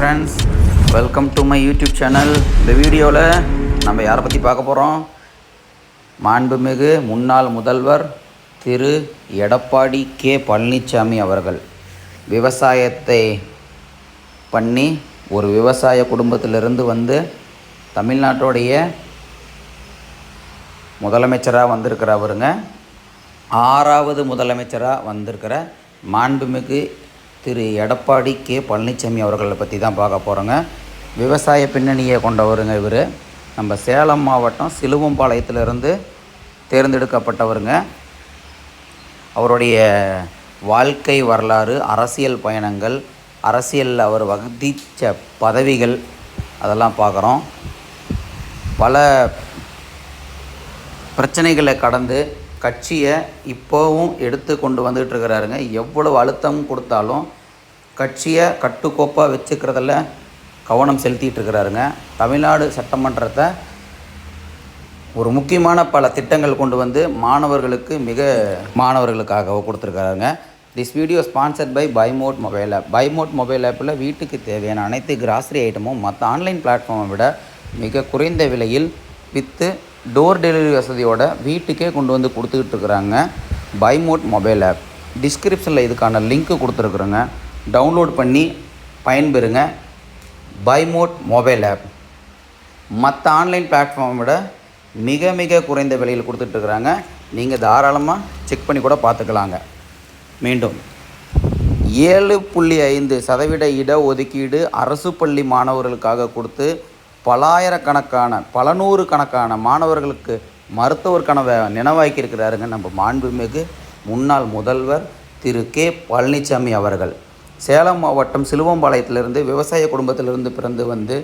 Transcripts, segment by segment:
Friends welcome to my YouTube channel இந்த வீடியோவில் நம்ம யாரை பற்றி பார்க்க போகிறோம் மாண்புமிகு முன்னாள் முதல்வர் திரு எடப்பாடி கே பழனிசாமி அவர்கள். விவசாயத்தை பண்ணி ஒரு விவசாய குடும்பத்திலிருந்து வந்து தமிழ்நாட்டுடைய முதலமைச்சராக வந்திருக்கிற அவருங்க ஆறாவது முதலமைச்சராக வந்திருக்கிற மாண்புமிகு திரு எடப்பாடி கே பழனிசாமி அவர்களை பற்றி தான் பார்க்க போகிறோங்க விவசாய பின்னணியை கொண்டவருங்க இவர். நம்ம சேலம் மாவட்டம் சிலுவம்பாளையத்திலிருந்து தேர்ந்தெடுக்கப்பட்டவருங்க. அவருடைய வாழ்க்கை வரலாறு அரசியல் பயணங்கள் அரசியலில் அவர் வகித்த பதவிகள் அதெல்லாம் பார்க்குறோம். பல பிரச்சனைகளை கடந்து கட்சியை இப்போவும் எடுத்து கொண்டு வந்துகிட்டு இருக்கிறாருங்க. எவ்வளவு அழுத்தம் கொடுத்தாலும் கட்சியை கட்டுக்கோப்பாக வச்சுக்கிறதில் கவனம் செலுத்திட்டு இருக்கிறாருங்க. தமிழ்நாடு சட்டமன்றத்தை ஒரு முக்கியமான பல திட்டங்கள் கொண்டு வந்து மாணவர்களுக்கு மிக மாணவர்களுக்காக கொடுத்துருக்காருங்க this video sponsored by Bymot mobile app Bymot mobile ஆப்பில் வீட்டுக்கு தேவையான அனைத்து கிராசரி ஐட்டமும் மற்ற ஆன்லைன் பிளாட்ஃபார்மை விட மிக குறைந்த விலையில் விற்று டோர் டெலிவரி வசதியோட வீட்டுக்கே கொண்டு வந்து கொடுத்துக்கிட்டு இருக்கிறாங்க. பைமோட் மொபைல் ஆப் டிஸ்கிரிப்ஷனில் இதுக்கான லிங்க்கு கொடுத்துருக்குறோங்க. டவுன்லோட் பண்ணி பயன்பெறுங்க. பைமோட் மொபைல் ஆப் மற்ற ஆன்லைன் பிளாட்ஃபார்மை விட மிக மிக குறைந்த விலையில் கொடுத்துட்ருக்குறாங்க நீங்கள் தாராளமாக செக் பண்ணி கூட பார்த்துக்கலாங்க. மீண்டும். ஏழு புள்ளி ஐந்து சதவீத இட ஒதுக்கீடு அரசு பள்ளி மாணவர்களுக்காக கொடுத்து பலாயிரக்கணக்கான பல நூறு கணக்கான மாணவர்களுக்கு மருத்துவர் கனவை நினைவாக்கியிருக்கிறாருங்க நம்ம மாண்புமிகு முன்னாள் முதல்வர் திரு கே பழனிசாமி அவர்கள். சேலம் மாவட்டம் சிலுவம்பாளையத்திலிருந்து விவசாய குடும்பத்திலிருந்து பிறந்து வந்து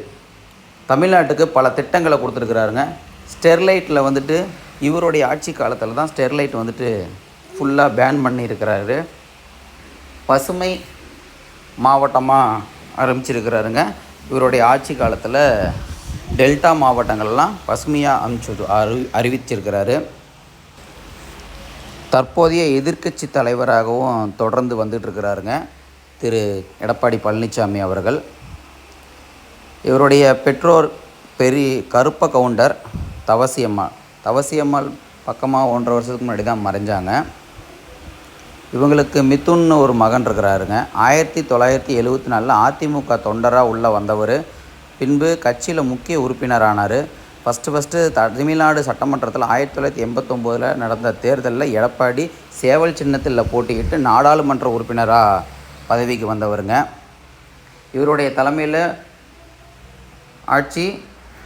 தமிழ்நாட்டுக்கு பல திட்டங்களை கொடுத்துருக்குறாருங்க. ஸ்டெர்லைட்டில் வந்துட்டு இவருடைய ஆட்சி காலத்தில் தான் ஸ்டெர்லைட் வந்துட்டு ஃபுல்லாக பேன் பண்ணியிருக்கிறாரு. பசுமை மாவட்டமாக ஆரம்பிச்சிருக்கிறாருங்க. இவருடைய ஆட்சி காலத்தில் டெல்டா மாவட்டங்கள்லாம் பசுமையாக அமைச்சு அறி அறிவிச்சிருக்கிறாரு. தற்போதைய எதிர்க்கட்சி தலைவராகவும் தொடர்ந்து வந்துட்டுருக்கிறாருங்க திரு. எடப்பாடி பழனிசாமி அவர்கள். இவருடைய பெற்றோர் பெரிய கருப்ப கவுண்டர் தவசியம்மாள் தவசியம்மாள் பக்கமாக ஒன்றரை வருஷத்துக்கு முன்னாடி தான் மறைஞ்சாங்க. இவங்களுக்கு மிதுன்னு ஒரு மகன் இருக்கிறாருங்க. ஆயிரத்தி தொள்ளாயிரத்தி எழுபத்தி நாலில் அதிமுக தொண்டராக உள்ளே வந்தவர். பின்பு கட்சியில் முக்கிய உறுப்பினரானார். ஃபஸ்ட்டு ஃபஸ்ட்டு தமிழ்நாடு சட்டமன்றத்தில் ஆயிரத்தி தொள்ளாயிரத்தி எண்பத்தொம்போதில் நடந்த தேர்தலில் எடப்பாடி சேவல் சின்னத்தில் போட்டியிட்டு நாடாளுமன்ற உறுப்பினராக பதவிக்கு வந்தவருங்க. இவருடைய தலைமையில் ஆட்சி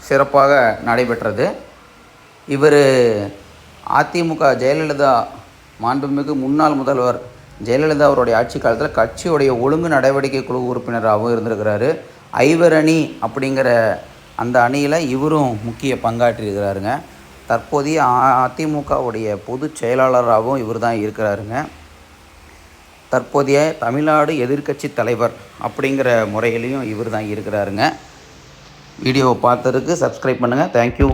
சிறப்பாக நடைபெற்றது. இவர் அதிமுக ஜெயலலிதா மாண்புமிகு முன்னாள் முதல்வர் ஜெயலலிதா அவருடைய ஆட்சி காலத்தில் கட்சியுடைய ஒழுங்கு நடவடிக்கை குழு உறுப்பினராகவும் இருந்திருக்கிறாரு. ஐவர் அணி அப்படிங்கிற அந்த அணியில் இவரும் முக்கிய பங்காற்றியிருக்கிறாருங்க. தற்போதைய அதிமுகவுடைய பொதுச் செயலாளராகவும் இவர் தான் இருக்கிறாருங்க. தற்போதைய தமிழ்நாடு எதிர்க்கட்சி தலைவர் அப்படிங்கிற முறையிலையும் இவர் தான் இருக்கிறாருங்க. வீடியோவை பார்த்ததுக்கு சப்ஸ்கிரைப் பண்ணுங்கள் தேங்க்யூ